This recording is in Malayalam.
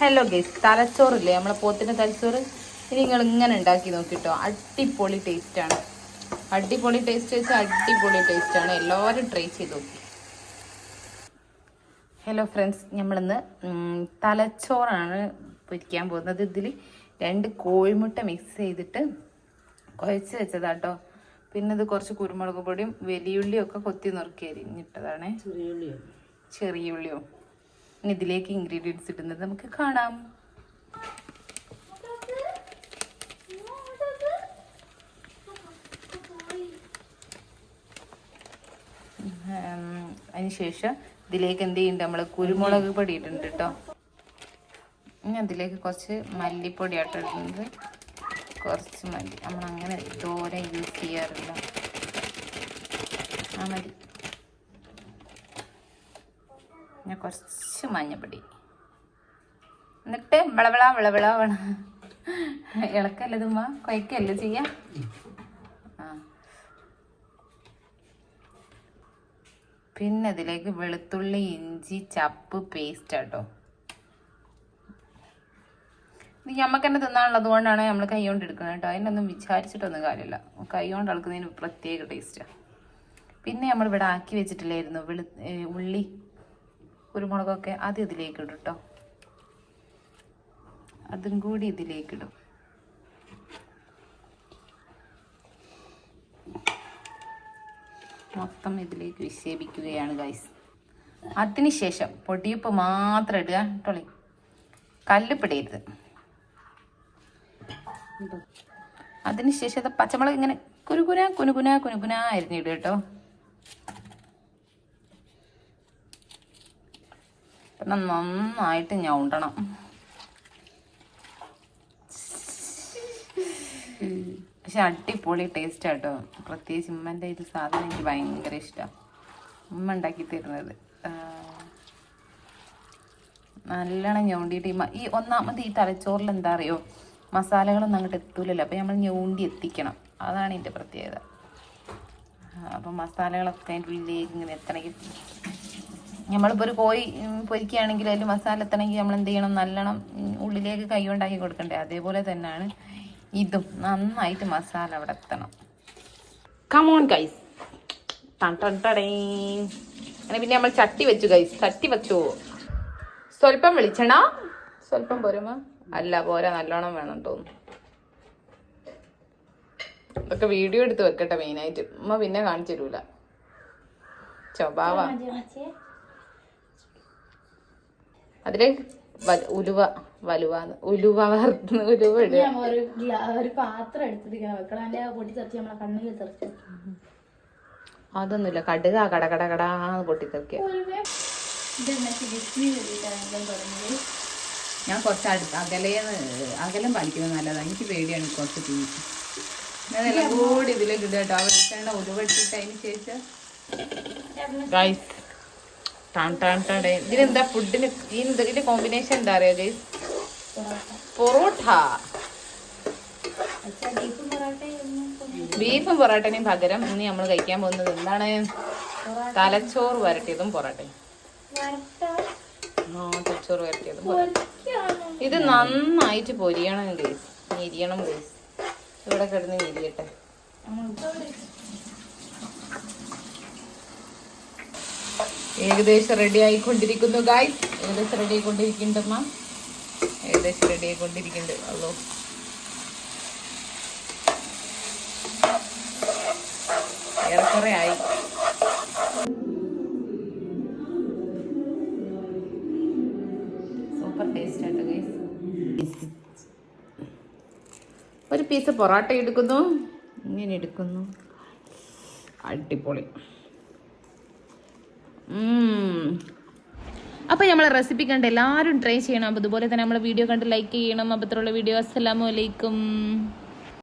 Hello guys തലച്ചോറില്ലേ? നമ്മളെ പോത്തിന്റെ തലച്ചോറ്? ഇനി നിങ്ങൾ ഇങ്ങനെ ഉണ്ടാക്കി നോക്കിട്ടോ. അടിപൊളി ടേസ്റ്റ് ആണ്. അടിപൊളി ടേസ്റ്റ് വെച്ചാൽ അടിപൊളി ടേസ്റ്റ് ആണ്. എല്ലാവരും ട്രൈ ചെയ്ത് നോക്കി. ഹലോ ഫ്രണ്ട്സ് നമ്മളിന്ന് തലച്ചോറാണ് പൊരിക്കാൻ പോകുന്നത്. ഇതിൽ രണ്ട് കോഴിമുട്ട മിക്സ് ചെയ്തിട്ട് കുഴച്ച് വെച്ചതാട്ടോ. പിന്നെ ഇത് കുറച്ച് കുരുമുളക് പൊടിയും വലിയുള്ളിയും ഒക്കെ കൊത്തി നുറുക്കി അരിഞ്ഞിട്ടതാണ്. ചെറിയ ഉള്ളിയോ ഇനി ഇതിലേക്ക് ഇൻഗ്രീഡിയൻസ് ഇടുന്നത് നമുക്ക് കാണാം. അതിനുശേഷം ഇതിലേക്ക് എന്ത് ചെയ്യുന്നുണ്ട് നമ്മൾ കുരുമുളക് പൊടി ഇടുന്നുണ്ട് കേട്ടോ. ഇനി അതിലേക്ക് കുറച്ച് മല്ലിപ്പൊടി ആട്ടോ ഇടുന്നത്. കുറച്ച് മല്ലി. നമ്മൾ അങ്ങനെ തോരെ യൂസ് ചെയ്യാറില്ല. ആ മതി പിന്നെ കുറച്ച് മഞ്ഞപ്പൊടി. എന്നിട്ട് വിളവിള വിളവിള വേണം. ഇളക്കല്ല ഇതുമ്മ കുഴക്കല്ല ചെയ്യാ? പിന്നെ അതിലേക്ക് വെളുത്തുള്ളി ഇഞ്ചി ചപ്പ് പേസ്റ്റ് ആട്ടോ. ഇത് ഞമ്മക്ക് തന്നെ തിന്നാനുള്ളത് കൊണ്ടാണ് നമ്മൾ കൈ കൊണ്ട് എടുക്കുന്നത് കേട്ടോ. അതിനൊന്നും വിചാരിച്ചിട്ടൊന്നും കാര്യമില്ല. കൈ കൊണ്ട് ഇളക്കുന്നതിന് പ്രത്യേക ടേസ്റ്റാണ് പിന്നെ നമ്മൾ ഇവിടെ ആക്കി വെച്ചിട്ടില്ലായിരുന്നു വെളു ഉള്ളി. കുരുമുളകൊക്കെ ആദ്യം ഇതിലേക്ക് ഇടും കേട്ടോ അതും കൂടി ഇതിലേക്ക് ഇടും. മൊത്തം ഇതിലേക്ക് വിക്ഷേപിക്കുകയാണ് ഗൈസ് അതിനുശേഷം പൊടിയുപ്പ് മാത്രം ഇടുക ടോളി കല്ലുപ്പിടരുത്. അതിനുശേഷം അത് പച്ചമുളക് ഇങ്ങനെ കുനുകുന കുനുകുന കുനുകുന അരിഞ്ഞിടുക കേട്ടോ പിന്നെ നന്നായിട്ട് ഞൗണ്ടണം. പക്ഷെ അടിപൊളി ടേസ്റ്റ് ആട്ടോ. പ്രത്യേകിച്ച് ഉമ്മന്റെ ഇത് സാധനം എനിക്ക് ഭയങ്കര ഇഷ്ടമാണ് ഉമ്മ ഉണ്ടാക്കി തരുന്നത്. നല്ലോണം ഞൗണ്ടിയിട്ട് ഈ ഒന്നാമത് ഈ തലച്ചോറിൽ എന്താ അറിയോ? മസാലകളൊന്നും അങ്ങോട്ട് എത്തൂലല്ലോ. അപ്പം നമ്മൾ ഞൗണ്ടി എത്തിക്കണം. അതാണ് ഇതിന്റെ പ്രത്യേകത. അപ്പം മസാലകളൊക്കെ അതിന്റെ ഉള്ളിലേക്ക് ഇങ്ങനെ എത്തണമെങ്കിൽ നമ്മളിപ്പോൾ ഒരു കോഴി പൊരിക്കുകയാണെങ്കിൽ അതിൽ മസാല എത്തണമെങ്കിൽ നമ്മൾ എന്ത് ചെയ്യണം? നല്ലോണം ഉള്ളിലേക്ക് കൈ കൊണ്ടാക്കി കൊടുക്കണ്ടേ? അതേപോലെ തന്നെയാണ് ഇതും. നന്നായിട്ട് മസാല അവിടെ എത്തണം. കമോൺ ഗൈസ് അങ്ങനെ പിന്നെ നമ്മൾ ചട്ടി വെച്ചു ഗൈസ് ചട്ടി വെച്ചു. സ്വല്പം വിളിച്ചണ സ്വല്പം പോരുമോ അല്ല പോരാ. നല്ലോണം വേണം തോന്നുന്നു. ഇതൊക്കെ വീഡിയോ എടുത്ത് വെക്കട്ടെ മെയിനായിട്ട് ഉമ്മ പിന്നെ കാണിച്ചു തരൂല. സ്വഭാവ അതിലേക്ക് വ- ഉലുവ വലുവ ഉലുവ വറുത്ത് ഉലുവ ഒരു പാത്രം എടുത്തിട്ട് അതൊന്നുമില്ല. കടുക കട കട കടാന്ന് പൊട്ടിത്തെറിക്കുക ഞാൻ കുറച്ച് അടുത്ത് അകലേന്ന് അകലം പാലിക്കുന്നത് നല്ലതാണ് എനിക്ക് പേടിയാണ് കുറച്ച് തീ ഞാൻ എല്ലാം കൂടി ഇതിലേക്ക് ഇടുക കേട്ടോ. ആ വെളിച്ചെണ്ണ ഉലുവ അതിന് ശേഷം ഗൈസ് ടാൻ ടാൻ ടാൻ. ടേ. ഇതിനെന്താ ഫുഡിന് ഈ ഇതിന്റെ കോമ്പിനേഷൻ എന്താ അറിയാ ഗൈസ് പൊറോട്ട. ബീഫും പൊറോട്ടനെയും പകരം ഇന്ന് നമ്മൾ കഴിക്കാൻ പോകുന്നത് എന്താണ്? തലച്ചോറ് വരട്ടിയതും പൊറോട്ടയും. തലച്ചോറ് വരട്ടിയതും ഇത് നന്നായിട്ട് പൊരിയണം ഗൈസ് ഞെരിയണം ഗൈസ് ഇവിടെ കിടന്ന് ഞെരിയട്ടെ. ഏകദേശം റെഡി ആയിക്കൊണ്ടിരിക്കുന്നു ഗായ്സ് ഏകദേശം റെഡി ആയിക്കൊണ്ടിരിക്കുന്നുണ്ട് മാം ഏകദേശം റെഡി ആയിക്കൊണ്ടിരിക്കുന്നുണ്ട്. അല്ലോ ഏറെക്കുറെ ആയി. സൂപ്പർ ഗൈസ് ഒരു പീസ് പൊറോട്ട എടുക്കുന്നു. ഇങ്ങനെ എടുക്കുന്നു. അടിപൊളി. അപ്പോൾ നമ്മളെ റെസിപ്പി കണ്ട് എല്ലാവരും ട്രൈ ചെയ്യണം. അപ്പോൾ ഇതുപോലെ തന്നെ നമ്മളെ വീഡിയോ കണ്ട് ലൈക്ക് ചെയ്യണം. അപ്പോൾ ഇത്രയുള്ള വീഡിയോ അസ്സലാമു അലൈക്കും.